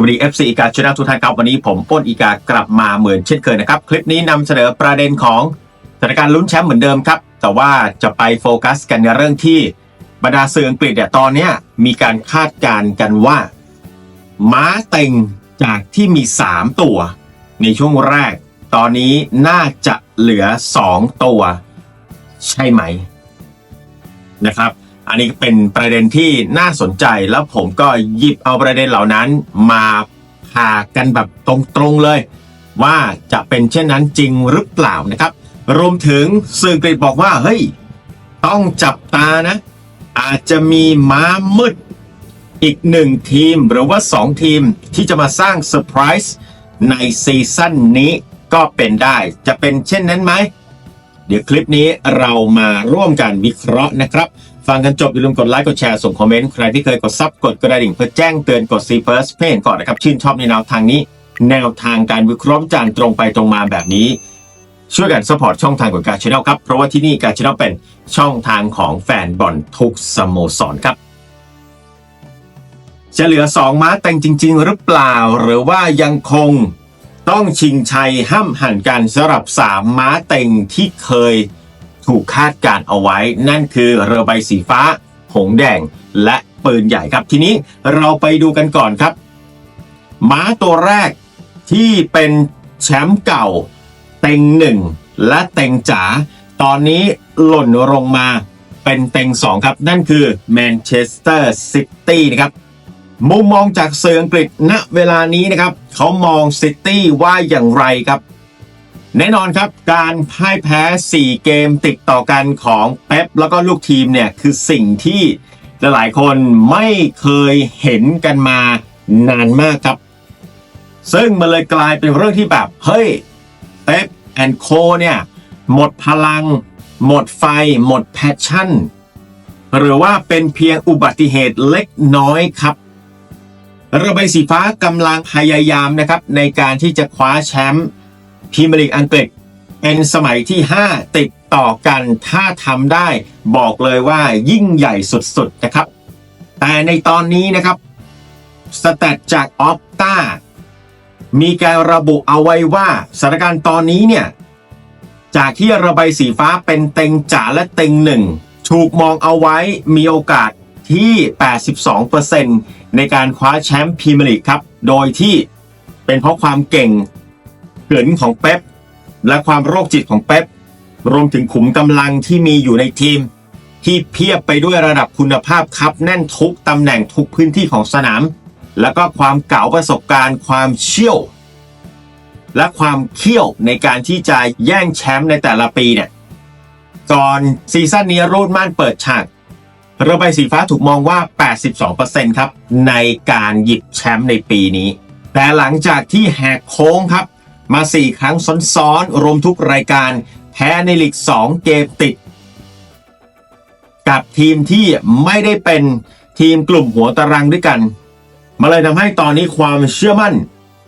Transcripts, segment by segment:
วัสดีครับสวัสดี FC อีกาชนะทุกท่านครับวันนี้ผมป้นอีกากลับมาเหมือนเช่นเคยนะครับ คลิปนี้นำเสนอประเด็นของสถานการณ์ลุ้นแชมป์เหมือนเดิมครับ แต่ว่าจะไปโฟกัสกันในเรื่องที่บรรดาสื่ออังกฤษเนี่ยตอนนี้มีการคาดการณ์กันว่า ม้าเต็งจากที่มี 3 ตัว ในช่วงแรก ตอนนี้น่าจะเหลือ 2 ตัว ใช่ไหมนะครับ อันนี้เป็นประเด็นที่น่าสนใจแล้วผมก็หยิบเอาประเด็นเหล่านั้นมาพากันแบบตรงๆเลย ว่าจะเป็นเช่นนั้นจริงหรือเปล่านะครับ รวมถึงสื่ออังกบอกว่าเฮ้ยต้องจับตานะ อาจจะมีม้ามืดอีกหนึ่งทีมหรือว่า 2 ทีมที่จะมาสร้างเซอร์ไพรส์ในซีซั่นนี้ก็เป็นได้จะเป็นเช่นนั้นไหม เดี๋ยวคลิปนี้เรามาร่วมกันวิเคราะห์นะครับ ฟังกันจบอย่าลืมกดไลค์กดแชร์ส่งคอมเมนต์ใครที่เคยกดซับกดกระดิ่งเพื่อแจ้งเตือนกดซีเฟิร์สเพื่อเห็นก่อนนะครับ ชื่นชอบในแนวทางนี้ แนวทางการวิเคราะห์จารณ์ตรงไปตรงมาแบบนี้ ช่วยกันสปอร์ตช่องทางของการชแนลครับ เพราะว่าที่นี่การชแนลเป็นช่องทางของแฟนบอลทุกสโมสรครับจะเหลือ 2 ม้าแต่งจริง ๆ หรือเปล่า หรือว่ายังคงต้องชิงชัยห้ำหันกันสำหรับ 3 ม้าเต็งที่เคย ถูกคาดการเอาไว้ นั่นคือเรือใบสีฟ้า หงแดง และปืนใหญ่ครับ ทีนี้เราไปดูกันก่อนครับ ม้าตัวแรกที่เป็นแชมป์เก่า เต็งหนึ่งและเต็งจ๋าตอนนี้หล่นลงมาเป็นเต็งสองครับ นั่นคือแมนเชสเตอร์ซิตี้นะครับมุมมองจากเสื่ออังกฤษณเวลานี้นะครับ เขามองซิตี้ว่าอย่างไรครับ แน่นอนครับการพ่ายแพ้ 4 เกมติดต่อกันของเป๊ปแล้วก็ลูกทีมเนี่ยคือสิ่งที่หลายๆคนไม่เคยเห็นกันมานานมากครับ ซึ่งมันเลยกลายเป็นเรื่องที่แบบ เฮ้ยเป๊ปแอนโคเนี่ยหมดพลัง หมดไฟ หมดแพชชั่น หรือว่าเป็นเพียงอุบัติเหตุเล็กน้อยครับเรือใบสีฟ้ากำลังพยายามนะครับในการที่จะคว้าแชมป์ พรีเมียร์ลีกอังกฤษเป็นสมัยที่ 5 ติดต่อกันถ้าทำได้บอกเลยว่ายิ่งใหญ่สุดๆนะครับ แต่ในตอนนี้นะครับสแตทจากออฟตามีการระบุเอาไว้ว่าสถานการณ์ตอนนี้เนี่ย จากที่ระบายสีฟ้าเป็นเต็งจ๋าและเต็งหนึ่งถูกมองเอาไว้มีโอกาสที่ 82%ในการคว้าแชมป์พรีเมียร์ลีกครับ โดยที่เป็นเพราะความเก่ง เกินของเป๊ปและความโรคจิตของเป๊ปรวมถึงขุมกำลังที่มีอยู่ในทีม ที่เพียบไปด้วยระดับคุณภาพครับแน่นทุกตำแหน่งทุกพื้นที่ของสนาม แล้วก็ความเก่าประสบการณ์ ความเชี่ยว และความเขี้ยวในการที่จะแย่งแชมป์ในแต่ละปีเนี่ยก่อนซีซั่นนี้รูดม่านเปิดฉากเรือใบสีฟ้าถูกมองว่า 82%ครับ ในการหยิบแชมป์ในปีนี้ แต่หลังจากที่แหกโค้งครับ มา 4 ครั้งซ้อนๆ รวมทุกรายการ แพ้ในลีก 2 เกมติด กับทีมที่ไม่ได้เป็นทีมกลุ่มหัวตารางด้วยกัน มาเลยทำให้ตอนนี้ความเชื่อมั่น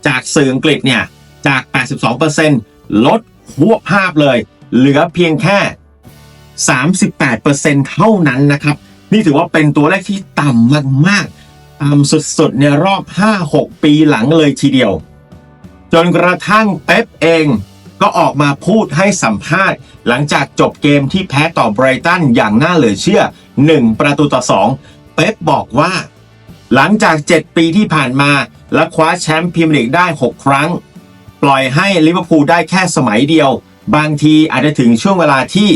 จากสื่ออังกฤษเนี่ย จาก 82%ลดหัวภาพเลย เหลือเพียงแค่ 38%เท่านั้นนะครับ นี่ถือว่าเป็นตัวเลขที่ต่ำมากๆต่ำสุดๆ ในรอบ 5-6 ปีหลังเลยทีเดียว จนกระทั่งเป๊ปเองก็ออกมาพูดให้สัมภาษณ์ หลังจากจบเกมที่แพ้ต่อไบรตันอย่างน่าเหลือเชื่อ 1 ประตูต่อ 2 เป๊ปบอกว่า หลังจาก 7 ปีที่ผ่านมา และคว้าแชมป์พรีเมียร์ลีกได้ 6 ครั้ง ปล่อยให้ลิเวอร์พูลได้แค่สมัยเดียว บางทีอาจจะถึงช่วงเวลาที่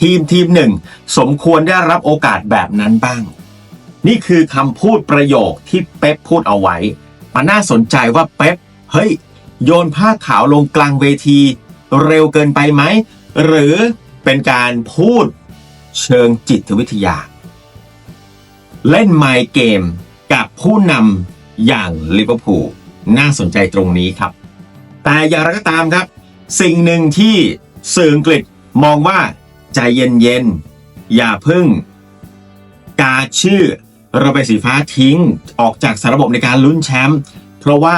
ทีมทีมหนึ่ง สมควรได้รับโอกาสแบบนั้นบ้าง นี่คือคำพูดประโยคที่เป๊ปพูดเอาไว้ มันน่าสนใจว่าเป๊ปเฮ้ย โยนผ้าขาวลงกลางเวที เร็วเกินไปไหม หรือเป็นการพูดเชิงจิตวิทยา เล่นไมล์เกมกับผู้นำอย่างลิเวอร์พูลน่าสนใจตรงนี้ครับ แต่อย่างไรก็ตามครับ สิ่งหนึ่งที่สื่ออังกฤษมองว่าใจเย็นๆ อย่าพึ่ง กาชื่อระบายสีฟ้าทิ้งออกจากสารระบบในการลุ้นแชมป์เพราะว่า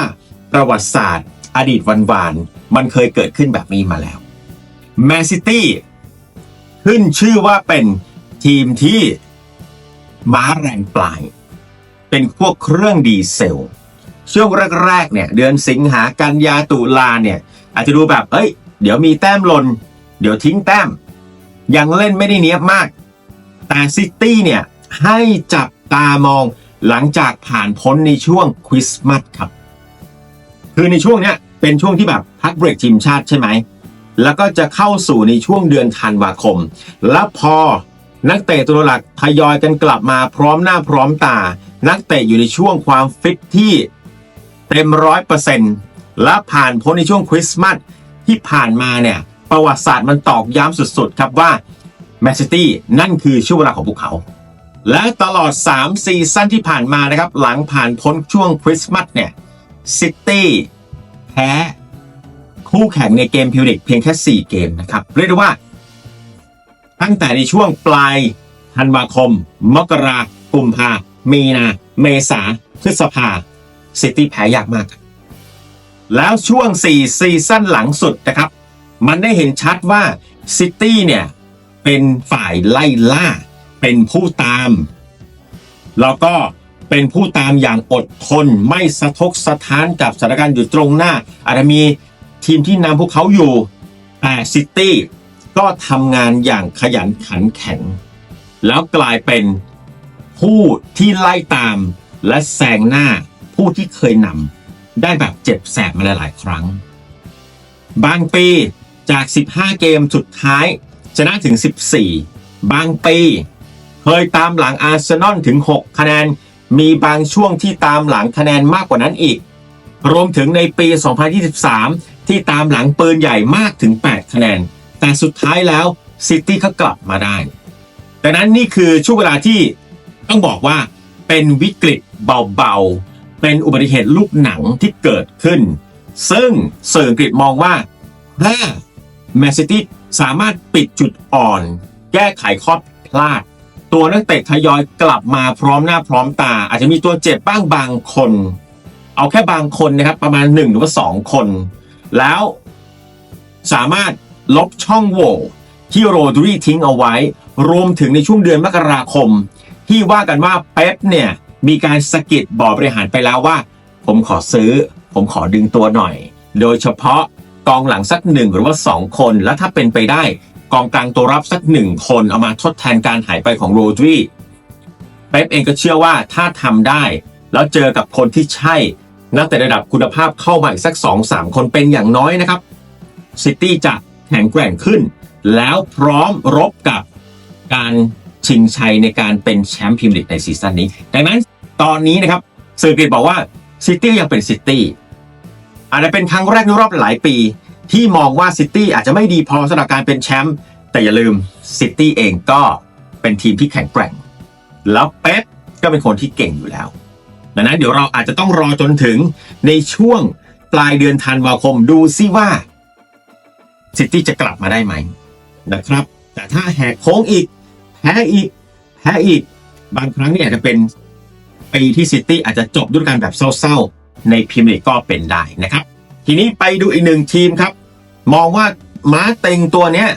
ประวัติศาสตร์ อดีตวันวานๆมันเคยเกิดขึ้นแบบนี้มาแล้วแมนซิตี้ขึ้นชื่อว่าเป็นทีมที่ม้าแรงปลาย เป็นพวกเครื่องดีเซล ช่วงแรกๆเนี่ย เดือนสิงหากันยาตุลาเนี่ย อาจจะดูแบบ เอ้ย เดี๋ยวมีแต้มหล่นเดี๋ยวทิ้งแต้ม ยังเล่นไม่ได้เนี้ยบมาก แต่ซิตี้เนี่ย ให้จับตามองหลังจากผ่านพ้นในช่วงคริสต์มาสครับ คือในช่วงเนี้ย เป็นช่วงที่แบบพักเบรกทีมชาติใช่ไหม แล้วก็จะเข้าสู่ในช่วงเดือนธันวาคม แล้วพอนักเตะตัวหลักทยอยกันกลับมาพร้อมหน้าพร้อมตา นักเตะอยู่ในช่วงความฟิตที่เต็มร้อยเปอร์เซ็นต์และผ่านพ้นในช่วงคริสต์มาสที่ผ่านมาเนี่ย ประวัติศาสตร์มันตอกย้ำสุดๆ ครับว่าแมนซิตี้นั่นคือช่วงเวลาของพวกเขา และตลอด 3 ซีซั่นที่ผ่านมานะครับ หลังผ่านพ้นช่วงคริสต์มาสเนี่ยซิตี้ แพ้คู่แข่งในเกมพิวนิกเพียงแค่ 4 เกมนะครับ เรียกได้ว่า ตั้งแต่ในช่วงปลายธันวาคม มกรากุมภามีนา เมษาพฤษภาซิตี้แพ้ยากมาก แล้วช่วง 4 ซีซั่นหลังสุดนะครับ มันได้เห็นชัดว่าซิตี้เนี่ยเป็นฝ่ายไล่ล่า เป็นผู้ตาม แล้วก็ เป็นผู้ตามอย่างอดทน ไม่สะทกสะท้านกับสถานการณ์อยู่ตรงหน้า อาจจะมีทีมที่นำพวกเขาอยู่แต่ซิตี้ก็ทำงานอย่างขยันขันแข็ง แล้วกลายเป็นผู้ที่ไล่ตามและแซงหน้าผู้ที่เคยนำได้แบบเจ็บแสบมาหลาย ๆ ครั้ง บางปีจาก 15 เกมสุดท้ายชนะถึง 14 บางปี เคยตามหลังอาร์เซนอลถึง 6 คะแนน มีบางช่วงที่ตามหลังคะแนนมากกว่านั้นอีก รวมถึงในปี 2023 ที่ตามหลังปืนใหญ่มากถึง 8 คะแนน แต่สุดท้ายแล้วซิตี้ก็กลับมาได้ ดังนั้นนี่คือช่วงเวลาที่ต้องบอกว่าเป็นวิกฤตเบาๆ เป็นอุบัติเหตุลูกหนังที่เกิดขึ้น ซึ่งสื่ออังกฤษมองว่าถ้าแมนซิตี้สามารถปิดจุดอ่อน แก้ไขข้อพลาด ตัวนักเตะทยอยกลับมาพร้อมหน้าพร้อมตา อาจจะมีตัวเจ็บบ้างบางคน เอาแค่บางคนนะครับ ประมาณ 1 หรือว่า 2 คน แล้วสามารถลบช่องโหว่ที่โรดรีทิ้งเอาไว้ รวมถึงในช่วงเดือนมกราคม ที่ว่ากันว่าเป๊ปเนี่ย มีการสะกิดบอร์บริหารไปแล้วว่า ผมขอซื้อ ผมขอดึงตัวหน่อย โดยเฉพาะกองหลังสักหนึ่งหรือว่า 2 คน และถ้าเป็นไปได้ กองกลางตัวรับสักหนึ่งคนเอามาทดแทนการหายไปของโรดรีเป๊ปเองก็เชื่อว่าถ้าทำได้ แล้วเจอกับคนที่ใช่นักเตะระดับคุณภาพเข้ามาอีกสัก 2-3 คนเป็นอย่างน้อยนะครับซิตี้จะแข็งแกร่งขึ้น แล้วพร้อมรบกับการชิงชัยในการเป็นแชมป์พรีเมียร์ลีกในซีซั่นนี้ ดังนั้นตอนนี้นะครับสื่ออังกฤษบอกว่าซิตี้ยังเป็นซิตี้อาจจะเป็นครั้งแรกในรอบหลายปี ที่มองว่าซิตี้อาจจะไม่ดีพอสำหรับการเป็นแชมป์แต่อย่าลืมซิตี้เองก็เป็นทีมที่แข็งแกร่ง แล้วเป๊ปก็เป็นคนที่เก่งอยู่แล้ว ดังนั้นเดี๋ยวเราอาจจะต้องรอจนถึงในช่วงปลายเดือนธันวาคมดูซิว่าซิตี้จะกลับมาได้ไหมนะครับ แต่ถ้าแหกโค้งอีกแพ้อีกแพ้อีก บางครั้งเนี่ยอาจจะเป็นปีที่ซิตี้อาจจะจบด้วยการแบบเศร้าๆ ในพรีเมียร์ลีกก็เป็นได้นะครับ ทีนี้ไปดูอีกหนึ่งทีมครับ มองว่าม้าเต็งตัวเนี้ย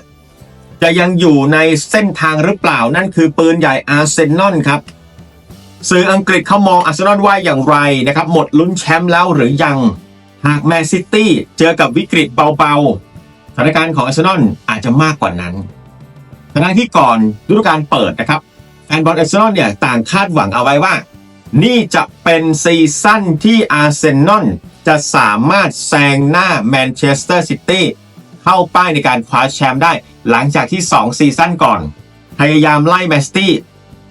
จะยังอยู่ในเส้นทางหรือเปล่านั่นคือปืนใหญ่อาร์เซนอลครับ สื่ออังกฤษเขามองอาร์เซนอลว่าอย่างไรนะครับ หมดลุ้นแชมป์แล้วหรือยัง หากแมนซิตี้เจอกับวิกฤตเบาๆสถานการณ์ของอาร์เซนอลอาจจะมากกว่านั้นขณะที่ก่อนฤดูกาลเปิดนะครับแฟนบอลอาร์เซนอลเนี่ยต่างคาดหวังเอาไว้ว่า นี่จะเป็นซีซั่นที่อาร์เซนอล จะสามารถแซงหน้าแมนเชสเตอร์ซิตี้เข้าป้ายในการคว้าแชมป์ได้ หลังจากที่ 2 ซีซั่นก่อน พยายามไล่แมนซิตี้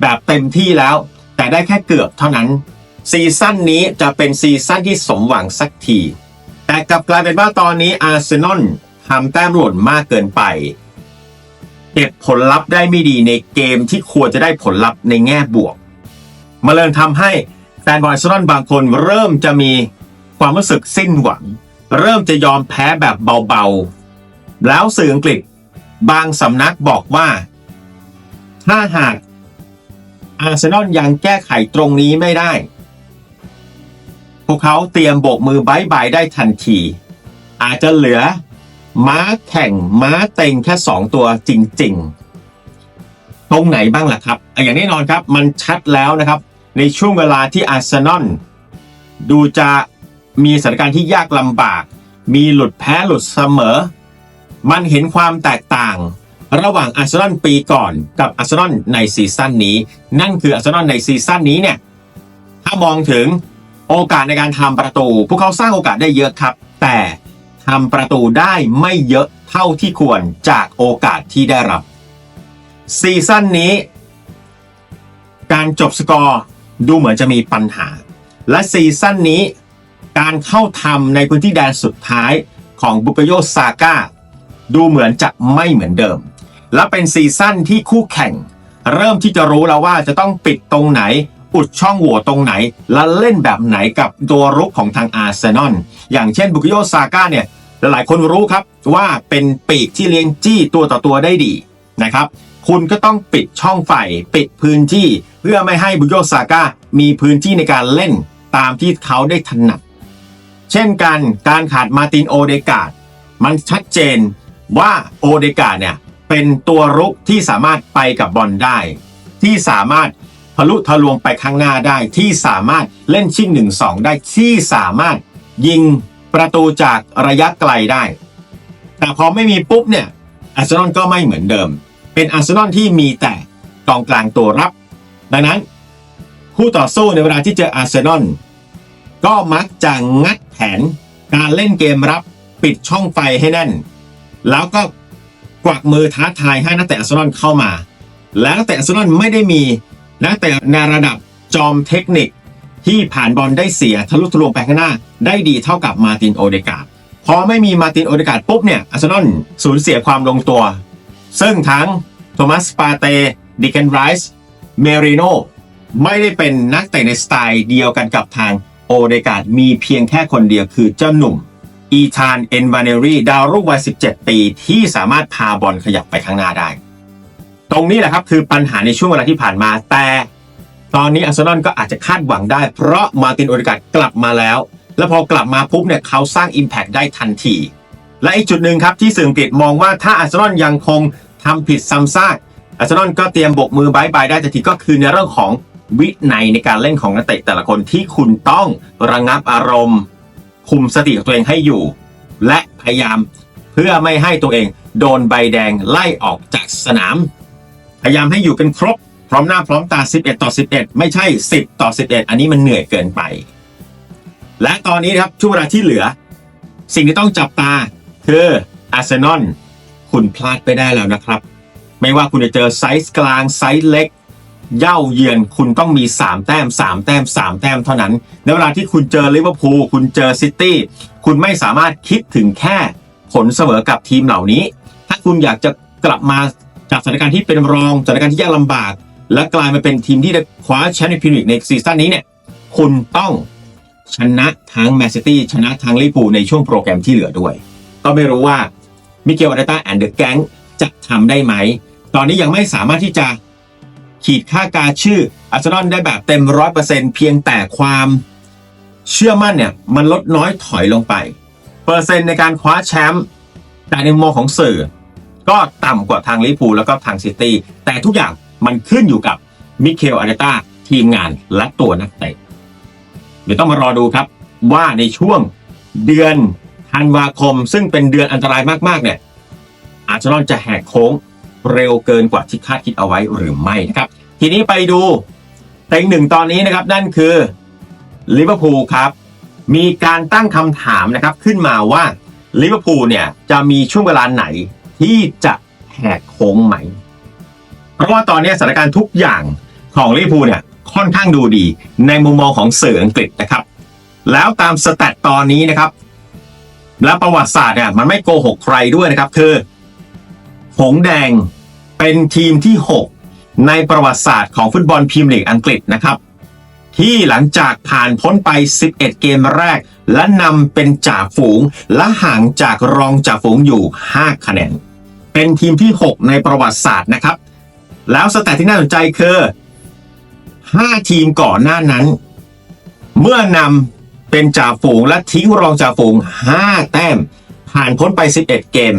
แบบเต็มที่แล้ว แต่ได้แค่เกือบเท่านั้น ซีซั่นนี้จะเป็นซีซั่นที่สมหวังสักที แต่กลับกลายเป็นว่าตอนนี้อาร์เซนอลทำแต้มหล่นมากเกินไปเก็บผลลัพธ์ได้ไม่ดีในเกมที่ควรจะได้ผลลัพธ์ในแง่บวก มาเลยทำให้แฟนบอลอาร์เซนอลบางคนเริ่มจะมี ความรู้สึกสิ้นหวัง เริ่มจะยอมแพ้แบบเบาๆ แล้วสื่ออังกฤษบางสำนักบอกว่า ถ้าหากอาร์เซนอลยังแก้ไขตรงนี้ไม่ได้ พวกเขาเตรียมโบกมือบายบายได้ทันที อาจจะเหลือ ม้าแข่งม้าเต็งแค่2ตัวจริง ๆ ตรงไหนบ้างล่ะครับอะอย่างแน่นอนครับมันชัดแล้วนะครับ ในช่วงเวลาที่อาร์เซนอลดูจะ มีสถานการณ์ที่ยากลำบาก มีหลุดแพ้หลุดเสมอ มันเห็นความแตกต่าง ระหว่างอาร์เซนอลปีก่อนกับอาร์เซนอลในซีซั่นนี้ นั่นคืออาร์เซนอลในซีซั่นนี้เนี่ยถ้ามองถึงโอกาสในการทำประตู พวกเขาสร้างโอกาสได้เยอะครับ แต่ทำประตูได้ไม่เยอะเท่าที่ควรจากโอกาสที่ได้รับ ซีซั่นนี้ การจบสกอร์ดูเหมือนจะมีปัญหา และซีซั่นนี้ การเข้าทำในพื้นที่แดนสุดท้ายของบุกโยซาก้าดูเหมือนจะไม่เหมือนเดิม และเป็นซีซั่นที่คู่แข่ง เริ่มที่จะรู้แล้วว่าจะต้องปิดตรงไหน อุดช่องโหว่ตรงไหน และเล่นแบบไหนกับตัวรุกของทางอาร์เซนอลอย่างเช่นบุกโยซาก้าเนี่ยหลายคนรู้ครับว่าเป็นปีกที่เลี้ยงจี้ตัวต่อตัวได้ดีนะครับคุณก็ต้องปิดช่องไฟปิดพื้นที่ เพื่อไม่ให้บุกโยซาก้ามีพื้นที่ในการเล่นตามที่เขาได้ถนัด เช่นกันการขาดมาตินโอเดกาดมันชัดเจนว่าโอเดกาดเนี่ยเป็นตัวรุกที่สามารถไปกับบอลได้ ที่สามารถทะลุทะลวงไปข้างหน้าได้ ที่สามารถเล่นชิงหนึ่งสองได้ที่สามารถยิงประตูจากระยะไกลได้ แต่พอไม่มีปุ๊บเนี่ยอาร์เซนอลก็ไม่เหมือนเดิม เป็นอาร์เซนอลที่มีแต่กองกลางตัวรับ ดังนั้น คู่ต่อสู้ในเวลาที่เจออาร์เซนอลก็มักจะงัด แผนการเล่นเกมรับปิดช่องไฟให้แน่น แล้วก็กวักมือท้าทายให้นักเตะอาร์เซนอลเข้ามา แล้วนักเตะอาร์เซนอลไม่ได้มีนักเตะในระดับจอมเทคนิค ที่ผ่านบอลได้เสียทะลุทะลวงไปข้างหน้า ได้ดีเท่ากับมาตินโอเดกาดพอไม่มีมาตินโอเดกาดปุ๊บเนี่ยอาร์เซนอลสูญเสียความลงตัว ซึ่งทั้งโทมัสปาเตดิเกนไรส์เมริโนไม่ได้เป็นนักเตะในสไตล์เดียวกันกับทาง โอเดกาดมีเพียงแค่คนเดียวคือเจ้าหนุ่ม อีธานเอ็นวาเนรีดาวรุ่งวัย 17 ปีที่สามารถพาบอลขยับไปข้างหน้าได้ ตรงนี้แหละครับคือปัญหาในช่วงเวลาที่ผ่านมา แต่ตอนนี้อาร์เซนอลก็อาจจะคาดหวังได้ เพราะมาตินโอเดกาดกลับมาแล้ว แล้วพอกลับมาปุ๊บเนี่ยเขาสร้าง Impact ได้ทันที และอีกจุดหนึ่งครับที่สื่ออังกฤษมองว่าถ้าอาร์เซนอลยังคงทำผิดซ้ำซากอาร์เซนอลก็เตรียมบกมือบายบายได้ทันทีก็คือในเรื่องของ วินัยในการเล่นของนักเตะแต่ละคนที่คุณต้องระงับอารมณ์ คุมสติของตัวเองให้อยู่ และพยายามเพื่อไม่ให้ตัวเองโดนใบแดงไล่ออกจากสนาม พยายามให้อยู่กันครบ พร้อมหน้าพร้อมตา 11 ต่อ 11 ไม่ใช่ 10 ต่อ 11 อันนี้มันเหนื่อยเกินไป และตอนนี้นะครับช่วงเวลาที่เหลือ สิ่งที่ต้องจับตาคืออาร์เซนอลคุณพลาดไปได้แล้วนะครับ ไม่ว่าคุณจะเจอไซส์กลางไซส์เล็ก เย่าเยือนคุณต้องมี 3 แต้ม 3 แต้ม 3 แต้มเท่านั้น ในเวลาที่คุณเจอลิเวอร์พูลคุณเจอซิตี้คุณไม่สามารถคิดถึงแค่ผลเสมอกับทีมเหล่านี้ ถ้าคุณอยากจะกลับมาจากสถานการณ์ที่เป็นรองสถานการณ์ที่ยากลำบาก และกลายมาเป็นทีมที่ได้คว้าแชมป์ในพรีเมียร์ลีกในซีซั่นนี้เนี่ยคุณต้องชนะทั้งแมนซิตี้ชนะทั้งลิเวอร์พูลในช่วงโปรแกรมที่เหลือด้วย ก็ไม่รู้ว่ามิเกลอาร์เตต้าแอนเดอร์แกงจะทำได้ไหม ตอนนี้ยังไม่สามารถที่จะ ขีดค่ากาชื่ออาร์เซนอลได้แบบเต็มร้อยเปอร์เซ็นเพียงแต่ความเชื่อมั่นเนี่ยมันลดน้อยถอยลงไป เปอร์เซ็นต์ในการคว้าแชมป์แต่ในมุมมองของสื่อ ก็ต่ำกว่าทางลิเวอร์พูแล้วก็ทางซิตี้แต่ทุกอย่างมันขึ้นอยู่กับมิเคลอาร์เตต้าทีมงานและตัวนักเตะเดี๋ยวต้องมารอดูครับว่าในช่วงเดือนธันวาคม ซึ่งเป็นเดือนอันตรายมากๆเนี่ยอาร์เซนอลจะแหกโค้ง เร็วเกินกว่าที่คาดคิดเอาไว้หรือไม่นะครับ ทีนี้ไปดูเต็งหนึ่งตอนนี้นะครับนั่นคือลิเวอร์พูลครับ มีการตั้งคำถามนะครับขึ้นมาว่าลิเวอร์พูลเนี่ยจะมีช่วงเวลาไหนที่จะแหกโค้งไหม เพราะว่าตอนนี้สถานการณ์ทุกอย่างของลิเวอร์พูลเนี่ยค่อนข้างดูดีในมุมมองของสื่ออังกฤษนะครับ แล้วตามสแตทตอนนี้นะครับ และประวัติศาสตร์เนี่ยมันไม่โกหกใครด้วยนะครับ คือ หงแดงเป็นทีมที่ 6 ในประวัติศาสตร์ของฟุตบอลพรีเมียร์ลีกอังกฤษนะครับ ที่หลังจากผ่านพ้นไป 11 เกมแรก และนำเป็นจ่าฝูง และห่างจากรองจ่าฝูงอยู่ 5 คะแนน เป็นทีมที่ 6 ในประวัติศาสตร์นะครับ แล้วสแตทที่น่าสนใจคือ 5 ทีมก่อนหน้านั้น เมื่อนำเป็นจ่าฝูงและทิ้งรองจ่าฝูง 5 แต้มผ่านพ้นไป 11 เกม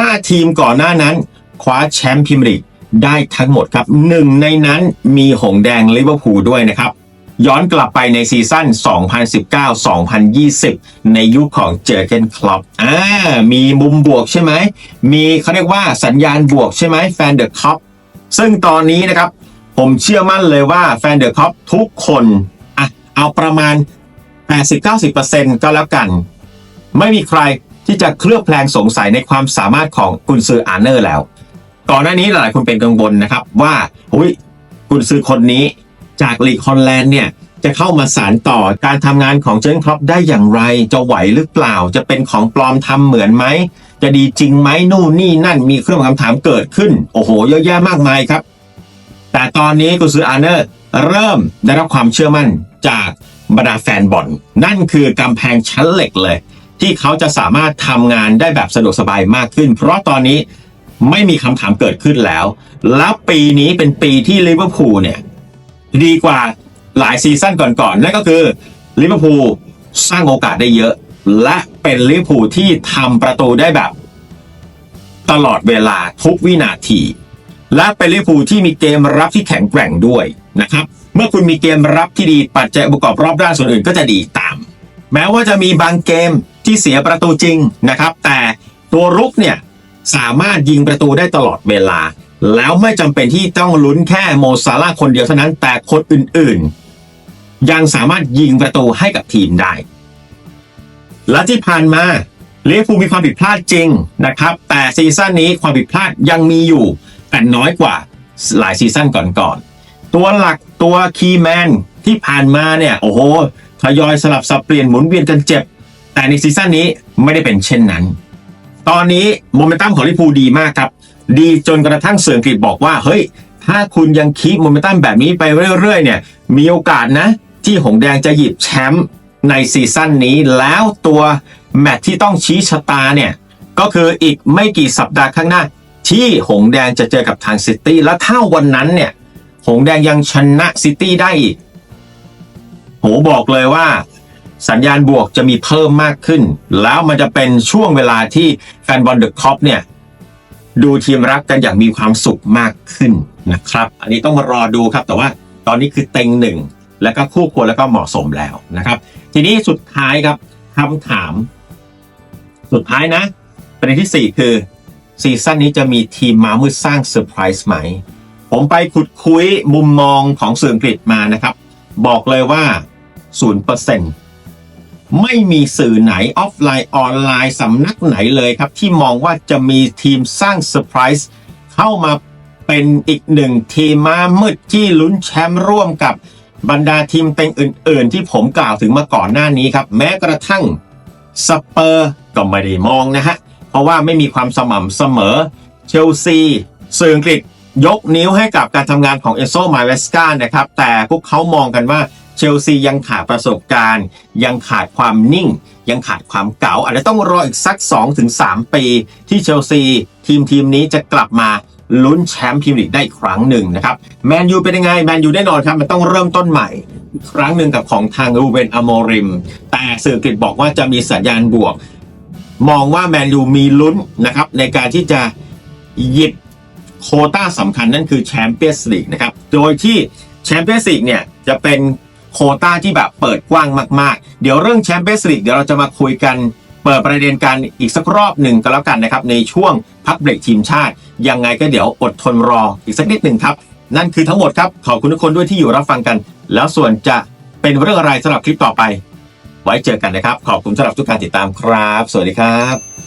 5 ทีมก่อนหน้านั้น คว้าแชมป์พรีเมียร์ลีกได้ทั้งหมดครับหนึ่งในนั้นมีหงแดงลิเวอร์พูลด้วยนะครับ ย้อนกลับไปในซีซั่น 2019-2020 ในยุคของเจอเกนคลอปอ่ามีมุมบวกใช่ไหม มีเขาเรียกว่าสัญญาณบวกใช่ไหมแฟนเดอะคอปซึ่งตอนนี้นะครับ ผมเชื่อมั่นเลยว่าแฟนเดอะคอปทุกคนอะเอาประมาณ 80-90%ก็แล้วกัน ไม่มีใคร ที่จะเคลือบแคลงสงสัยในความสามารถของกุนซืออาร์เนอร์แล้ว ก่อนหน้านี้หลายๆคนเป็นกังวลนะครับว่าหุยกุนซือคนนี้จากลีกฮอลแลนด์เนี่ยจะเข้ามาสารต่อการทำงานของเจนครอปได้อย่างไร จะไหวหรือเปล่า จะเป็นของปลอมทำเหมือนไหม จะดีจริงไหมนู่นนี่นั่นมีเครื่องคำถามเกิดขึ้น โอ้โห เยอะแยะมากมายครับ แต่ตอนนี้กุนซืออาร์เนอร์เริ่มได้รับความเชื่อมั่นจากบรรดาแฟนบอลนั่นคือกำแพงชั้นเหล็กเลย ที่เขาจะสามารถทำงานได้แบบสะดวกสบายมากขึ้น เพราะตอนนี้ไม่มีคำถามเกิดขึ้นแล้ว แล้วปีนี้เป็นปีที่ลิเวอร์พูลเนี่ยดีกว่าหลายซีซั่นก่อนๆนั่นก็คือลิเวอร์พูลสร้างโอกาสได้เยอะ และเป็นลิเวอร์พูลที่ทำประตูได้แบบ ตลอดเวลาทุกวินาที และเป็นลิเวอร์พูลที่มีเกมรับที่แข็งแกร่งด้วยนะครับ เมื่อคุณมีเกมรับที่ดีปัจจัยประกอบรอบด้านส่วนอื่นก็จะดีตาม แม้ว่าจะมีบางเกมที่เสียประตูจริงนะครับ แต่ตัวรุกเนี่ยสามารถยิงประตูได้ตลอดเวลา แล้วไม่จำเป็นที่ต้องลุ้นแค่โมซาลาคนเดียวเท่านั้นแต่คนอื่นๆ ยังสามารถยิงประตูให้กับทีมได้ และที่ผ่านมาเวอร์พูมีความผิดพลาดจริงนะครับ แต่ซีซั่นนี้ความผิดพลาดยังมีอยู่ แต่น้อยกว่าหลายซีซั่นก่อนๆตัวหลักตัวคีย์แมนที่ผ่านมาเนี่ยโอ้โห ทยอยสลับสับเปลี่ยนหมุนเวียนกันเจ็บ แต่ในซีซั่นนี้ไม่ได้เป็นเช่นนั้น ตอนนี้โมเมนตัมของลิพูดีมากครับ ดีจนกระทั่งเสื่ออังกฤษบอกว่า เฮ้ย ถ้าคุณยังคีโมเมนตัมแบบนี้ไปเรื่อยๆเนี่ย มีโอกาสนะ ที่หงแดงจะหยิบแชมป์ในซีซั่นนี้แล้วตัวแมตช์ที่ต้องชี้ชะตาเนี่ย ก็คืออีกไม่กี่สัปดาห์ข้างหน้า ที่หงแดงจะเจอกับทางซิตี้และถ้าวันนั้นเนี่ย หงแดงยังชนะซิตี้ได้อีก โหบอกเลยว่า สัญญาณบวกจะมีเพิ่มมากขึ้น แล้วมันจะเป็นช่วงเวลาที่แฟนบอลเดอะคอปเนี่ย ดูทีมรักกันอย่างมีความสุขมากขึ้นนะครับ อันนี้ต้องมารอดูครับ แต่ว่าตอนนี้คือเต็งหนึ่งแล้วก็คู่ควรแล้วก็เหมาะสมแล้วนะครับ ทีนี้สุดท้ายครับคำถาม สุดท้ายนะ ประเด็นที่ 4 คือซีซั่นนี้จะมีทีมมามืดสร้างเซอร์ไพรส์ไหม ผมไปขุดคุยมุมมองของสื่ออังกฤษมานะครับ บอกเลยว่า 0%ไม่มีสื่อไหนออฟไลน์ออนไลน์สำนักไหนเลยครับ ที่มองว่าจะมีทีมสร้างเซอร์ไพรส์เข้ามาเป็นอีกหนึ่งทีมมามืดที่ลุ้นแชมป์ร่วมกับบรรดาทีมเต็งอื่น ๆ ที่ผมกล่าวถึงมาก่อนหน้านี้ครับ แม้กระทั่งสเปอร์ก็ไม่ได้มองนะฮะ เพราะว่าไม่มีความสม่ำเสมอ เชลซีสื่ออังกฤษยกนิ้วให้กับการทำงานของเอโซมาเวสกานะครับ แต่พวกเขามองกันว่า เชลซียังขาดประสบการณ์ ยังขาดความนิ่ง ยังขาดความเก๋าอาจจะต้องรออีกสัก 2-3 ปี ที่เชลซี ทีมทีมนี้จะกลับมาลุ้นแชมป์พรีเมียร์ลีกได้อีกครั้งหนึ่งนะครับแมนยูเป็นยังไงแมนยูแน่นอนครับมันต้องเริ่มต้นใหม่ ครั้งหนึ่งกับของทางรูเวนอโมริม แต่สื่ออังกฤษบอกว่าจะมีสัญญาณบวก มองว่าแมนยูมีลุ้นนะครับในการที่จะหยิบโคต้าสำคัญนั่นคือแชมเปี้ยนส์ลีกนะครับโดยที่แชมเปี้ยนส์ลีกเนี่ยจะเป็น โคต้าที่แบบเปิดกว้างมากๆ เดี๋ยวเรื่องแชมเปี้ยนส์ลีกเดี๋ยวเราจะมาคุยกันเปิดประเด็นกันอีกสักรอบหนึ่งก็แล้วกันนะครับในช่วงพักเบรกทีมชาติ ยังไงก็เดี๋ยวอดทนรออีกสักนิดหนึ่งครับ นั่นคือทั้งหมดครับ ขอบคุณทุกคนด้วยที่อยู่รับฟังกัน แล้วส่วนจะเป็นเรื่องอะไรสำหรับคลิปต่อไป ไว้เจอกันนะครับ ขอบคุณสำหรับทุกการติดตามครับ สวัสดีครับ